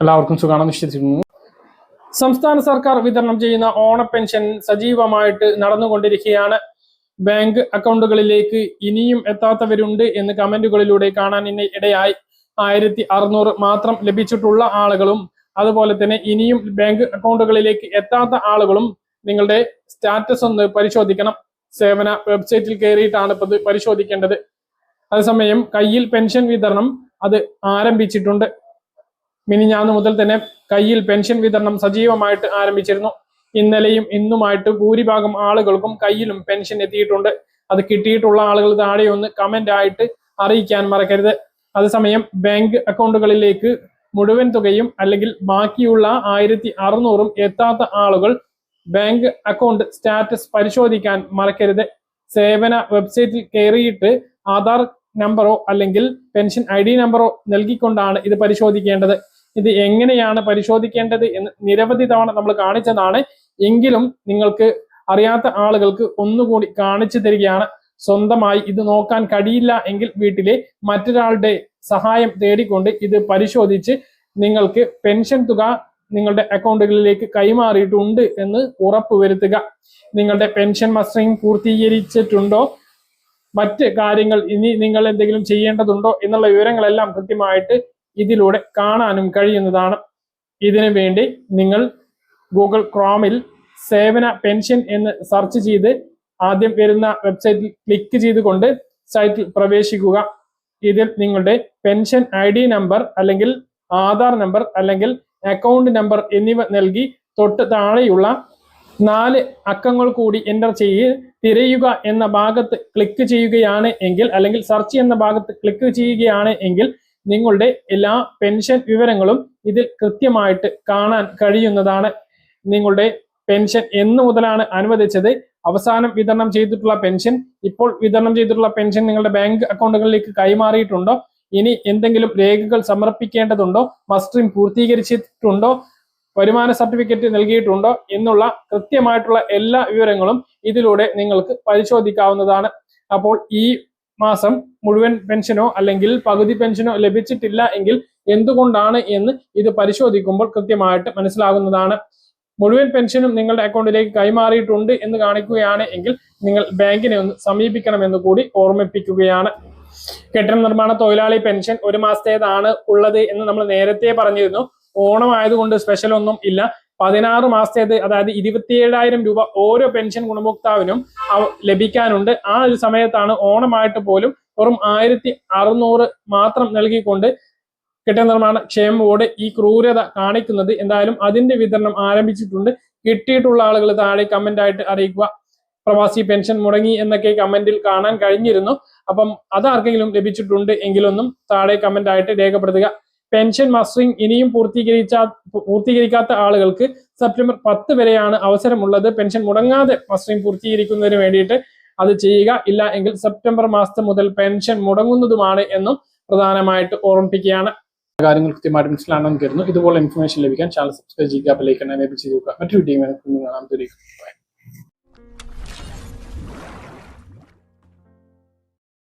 എല്ലാവർക്കും സുഖാണെന്ന് വിശ്വസിക്കുന്നു. സംസ്ഥാന സർക്കാർ വിതരണം ചെയ്യുന്ന ഓണ പെൻഷൻ സജീവമായിട്ട് നടന്നുകൊണ്ടിരിക്കുകയാണ്. ബാങ്ക് അക്കൗണ്ടുകളിലേക്ക് ഇനിയും എത്താത്തവരുണ്ട് എന്ന് കമന്റുകളിലൂടെ കാണാൻ ഇടയായി. ആയിരത്തി അറുന്നൂറ് മാത്രം ലഭിച്ചിട്ടുള്ള ആളുകളും അതുപോലെ തന്നെ ഇനിയും ബാങ്ക് അക്കൗണ്ടുകളിലേക്ക് എത്താത്ത ആളുകളും നിങ്ങളുടെ സ്റ്റാറ്റസ് ഒന്ന് പരിശോധിക്കണം. സേവന വെബ്സൈറ്റിൽ കയറിയിട്ടാണ് ഇപ്പത് പരിശോധിക്കേണ്ടത്. അതേസമയം കയ്യിൽ പെൻഷൻ വിതരണം അത് ആരംഭിച്ചിട്ടുണ്ട്. മിനിഞ്ഞാന്ന് മുതൽ തന്നെ കയ്യിൽ പെൻഷൻ വിതരണം സജീവമായിട്ട് ആരംഭിച്ചിരുന്നു. ഇന്നലെയും ഇന്നുമായിട്ട് ഭൂരിഭാഗം ആളുകൾക്കും കയ്യിലും പെൻഷൻ എത്തിയിട്ടുണ്ട്. അത് കിട്ടിയിട്ടുള്ള ആളുകൾ താഴെ ഒന്ന് കമന്റ് ആയിട്ട് അറിയിക്കാൻ മറക്കരുത്. അതേസമയം ബാങ്ക് അക്കൗണ്ടുകളിലേക്ക് മുഴുവൻ തുകയും അല്ലെങ്കിൽ ബാക്കിയുള്ള ആയിരത്തി അറുന്നൂറും എത്താത്ത ആളുകൾ ബാങ്ക് അക്കൗണ്ട് സ്റ്റാറ്റസ് പരിശോധിക്കാൻ മറക്കരുത്. സേവന വെബ്സൈറ്റിൽ കയറിയിട്ട് ആധാർ നമ്പറോ അല്ലെങ്കിൽ പെൻഷൻ ഐ ഡി നമ്പറോ നൽകിക്കൊണ്ടാണ് ഇത് പരിശോധിക്കേണ്ടത്. ഇത് എങ്ങനെയാണ് പരിശോധിക്കേണ്ടത് എന്ന് നിരവധി തവണ നമ്മൾ കാണിച്ചതാണ്. എങ്കിലും നിങ്ങൾക്ക് അറിയാത്ത ആളുകൾക്ക് ഒന്നുകൂടി കാണിച്ചു തരികയാണ്. സ്വന്തമായി ഇത് നോക്കാൻ കഴിയില്ല എങ്കിൽ വീട്ടിലെ മറ്റൊരാളുടെ സഹായം തേടിക്കൊണ്ട് ഇത് പരിശോധിച്ച് നിങ്ങൾക്ക് പെൻഷൻ തുക നിങ്ങളുടെ അക്കൗണ്ടുകളിലേക്ക് കൈമാറിയിട്ടുണ്ട് എന്ന് ഉറപ്പുവരുത്തുക നിങ്ങളുടെ പെൻഷൻ മസ്റ്ററിംഗ് പൂർത്തീകരിച്ചിട്ടുണ്ടോ? മറ്റ് കാര്യങ്ങൾ ഇനി നിങ്ങൾ എന്തെങ്കിലും ചെയ്യേണ്ടതുണ്ടോ? എന്നുള്ള വിവരങ്ങളെല്ലാം കൃത്യമായിട്ട് ഇതിലൂടെ കാണാനും കഴിയുന്നതാണ്. ഇതിനു വേണ്ടി നിങ്ങൾ ഗൂഗിൾ ക്രോമിൽ സേവന പെൻഷൻ എന്ന് സെർച്ച് ചെയ്ത് ആദ്യം വരുന്ന വെബ്സൈറ്റിൽ ക്ലിക്ക് ചെയ്തുകൊണ്ട് സൈറ്റിൽ പ്രവേശിക്കുക. ഇതിൽ നിങ്ങളുടെ പെൻഷൻ ഐ ഡി നമ്പർ അല്ലെങ്കിൽ ആധാർ നമ്പർ അല്ലെങ്കിൽ അക്കൗണ്ട് നമ്പർ എന്നിവ നൽകി തൊട്ട് താഴെയുള്ള നാല് അക്കങ്ങൾ കൂടി എന്റർ ചെയ്ത് തിരയുക എന്ന ഭാഗത്ത് ക്ലിക്ക് ചെയ്യുകയാണ് എങ്കിൽ അല്ലെങ്കിൽ സെർച്ച് എന്ന ഭാഗത്ത് ക്ലിക്ക് ചെയ്യുകയാണ് എങ്കിൽ നിങ്ങളുടെ എല്ലാ പെൻഷൻ വിവരങ്ങളും ഇതിൽ കൃത്യമായിട്ട് കാണാൻ കഴിയുന്നതാണ്. നിങ്ങളുടെ പെൻഷൻ എന്ന് മുതലാണ് അനുവദിച്ചത്. അവസാനം വിതരണം ചെയ്തിട്ടുള്ള പെൻഷൻ ഇപ്പോൾ വിതരണം ചെയ്തിട്ടുള്ള പെൻഷൻ നിങ്ങളുടെ ബാങ്ക് അക്കൗണ്ടുകളിലേക്ക് കൈമാറിയിട്ടുണ്ടോ? ഇനി എന്തെങ്കിലും രേഖകൾ സമർപ്പിക്കേണ്ടതുണ്ടോ? മസ്റ്ററിംഗ് പൂർത്തീകരിച്ചിട്ടുണ്ടോ? വരുമാന സർട്ടിഫിക്കറ്റ് നൽകിയിട്ടുണ്ടോ? എന്നുള്ള കൃത്യമായിട്ടുള്ള എല്ലാ വിവരങ്ങളും ഇതിലൂടെ നിങ്ങൾക്ക് പരിശോധിക്കാവുന്നതാണ്. അപ്പോൾ ഈ മാസം മുഴുവൻ പെൻഷനോ അല്ലെങ്കിൽ പകുതി പെൻഷനോ ലഭിച്ചിട്ടില്ല എങ്കിൽ എന്തുകൊണ്ടാണ് എന്ന് ഇത് പരിശോധിക്കുമ്പോൾ കൃത്യമായിട്ട് മനസ്സിലാകുന്നതാണ്. മുഴുവൻ പെൻഷനും നിങ്ങളുടെ അക്കൗണ്ടിലേക്ക് കൈമാറിയിട്ടുണ്ട് എന്ന് കാണിക്കുകയാണ് എങ്കിൽ നിങ്ങൾ ബാങ്കിനെ ഒന്ന് സമീപിക്കണമെന്ന് കൂടി ഓർമ്മിപ്പിക്കുകയാണ്. കെട്ടിട നിർമ്മാണ തൊഴിലാളി പെൻഷൻ ഒരു മാസത്തേതാണ് ഉള്ളത് എന്ന് നമ്മൾ നേരത്തെ പറഞ്ഞിരുന്നു. ഓണം ആയതുകൊണ്ട് സ്പെഷ്യൽ ഒന്നും ഇല്ല. പതിനാറ് മാസത്തേത് അതായത് ഇരുപത്തിയേഴായിരം രൂപ ഓരോ പെൻഷൻ ഗുണഭോക്താവിനും ലഭിക്കാനുണ്ട്. ആ ഒരു സമയത്താണ് ഓണമായിട്ട് പോലും വെറും ആയിരത്തി അറുന്നൂറ് മാത്രം നൽകിക്കൊണ്ട് കെട്ടിട നിർമ്മാണ ക്ഷേമ ബോർഡ് ഈ ക്രൂരത കാണിക്കുന്നത്. എന്തായാലും അതിന്റെ വിതരണം ആരംഭിച്ചിട്ടുണ്ട്. കിട്ടിയിട്ടുള്ള ആളുകൾ താഴെ കമന്റ് ആയിട്ട് അറിയിക്കുക. പ്രവാസി പെൻഷൻ മുടങ്ങി എന്നൊക്കെ കമന്റിൽ കാണാൻ കഴിഞ്ഞിരുന്നു. അപ്പം അതാർക്കെങ്കിലും ലഭിച്ചിട്ടുണ്ട് എങ്കിലൊന്നും താഴെ കമന്റ് ആയിട്ട് രേഖപ്പെടുത്തുക. പെൻഷൻ മസ്റ്ററിംഗ് ഇനിയും പൂർത്തീകരിച്ച പൂർത്തീകരിക്കാത്ത ആളുകൾക്ക് സെപ്റ്റംബർ പത്ത് വരെയാണ് അവസരമുള്ളത്. പെൻഷൻ മുടങ്ങാതെ മസ്റ്ററിംഗ് പൂർത്തീകരിക്കുന്നതിന് വേണ്ടിയിട്ട് അത് ചെയ്യുക. ഇല്ല എങ്കിൽ സെപ്റ്റംബർ മാസത്തെ മുതൽ പെൻഷൻ മുടങ്ങുന്നതുമാണ് എന്നും പ്രധാനമായിട്ട് ഓർമ്മിപ്പിക്കുകയാണ്. കാര്യങ്ങൾ കൃത്യമായിട്ട് മനസ്സിലാണെന്ന് കരുതുന്നു. ഇതുപോലെ ഇൻഫർമേഷൻ ലഭിക്കാൻ ചാനൽ സബ്സ്ക്രൈബ് ചെയ്യുക ബെല്ലൈക്കൺ എനേബിൾ നോക്കുക മറ്റൊരു ടീമിനെ കാണാൻ